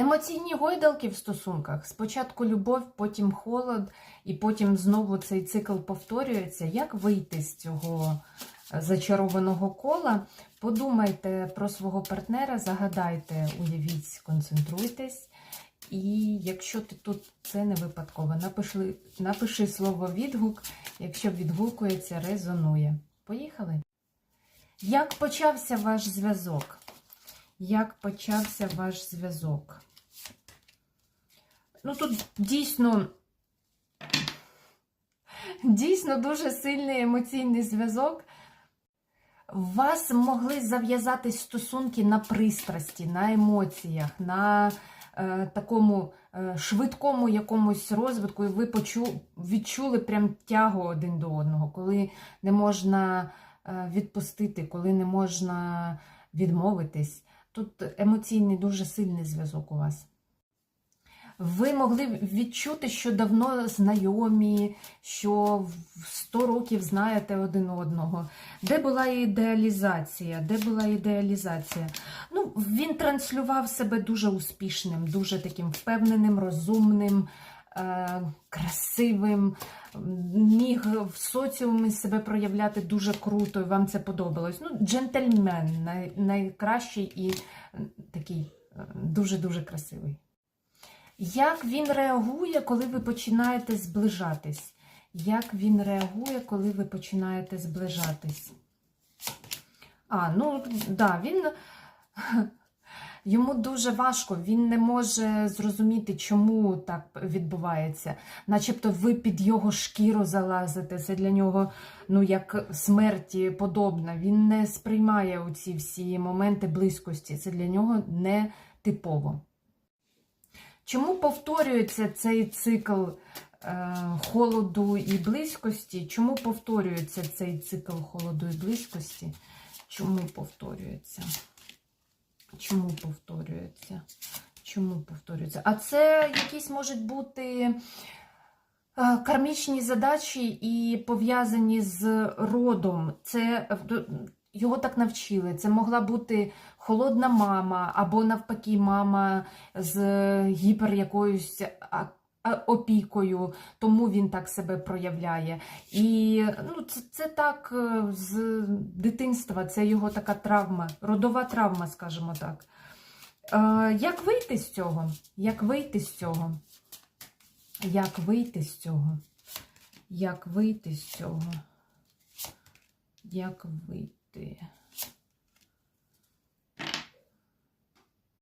Емоційні гойдалки в стосунках. Спочатку любов, потім холод, і потім знову цей цикл повторюється. Як вийти з цього е, зачарованого кола? Подумайте про свого партнера, загадайте, уявіть, сконцентруйтесь. І якщо ти тут це не випадково, напиши, напиши слово відгук, якщо відгукується, резонує. Поїхали. Як почався ваш зв'язок? Як почався ваш зв'язок? Ну, тут дійсно, дійсно дуже сильний емоційний зв'язок. Вас могли зав'язатись стосунки на пристрасті, на емоціях, на е, такому е, швидкому якомусь розвитку, і ви почу, відчули прям тягу один до одного, коли не можна е, відпустити, коли не можна відмовитись. Тут емоційний дуже сильний зв'язок у вас. Ви могли відчути, що давно знайомі, що 100 років знаєте один одного. Де була ідеалізація? Де була ідеалізація? Ну, він транслював себе дуже успішним, дуже таким впевненим, розумним, красивим, міг в соціумі себе проявляти дуже круто, і вам це подобалось. Ну, джентльмен, най- найкращий і е, такий е, дуже-дуже красивий. Як він реагує, коли ви починаєте зближатись? Як він реагує, коли ви починаєте зближатись? А, ну, да, він. Йому дуже важко, він не може зрозуміти, чому так відбувається. Начебто ви під його шкіру залазите. Це для нього ну, як смерті подобно. Він не сприймає оці всі моменти близькості. Це для нього не типово. Чому повторюється цей цикл е, холоду і близькості? Чому повторюється цей цикл холоду і близькості? Чому повторюється? Чому повторюється? Чому повторюється? А це якісь можуть бути е, кармічні задачі і пов'язані з родом. Це е, його так навчили. Це могла бути холодна мама, або навпаки, мама з гіпер якоюсь опікою, тому він так себе проявляє. І ну, це, це так е, з дитинства, це його така травма, родова травма, скажімо так. Е, як вийти з цього? Як вийти з цього? Як вийти з цього? Як вийти з цього? Як вийти?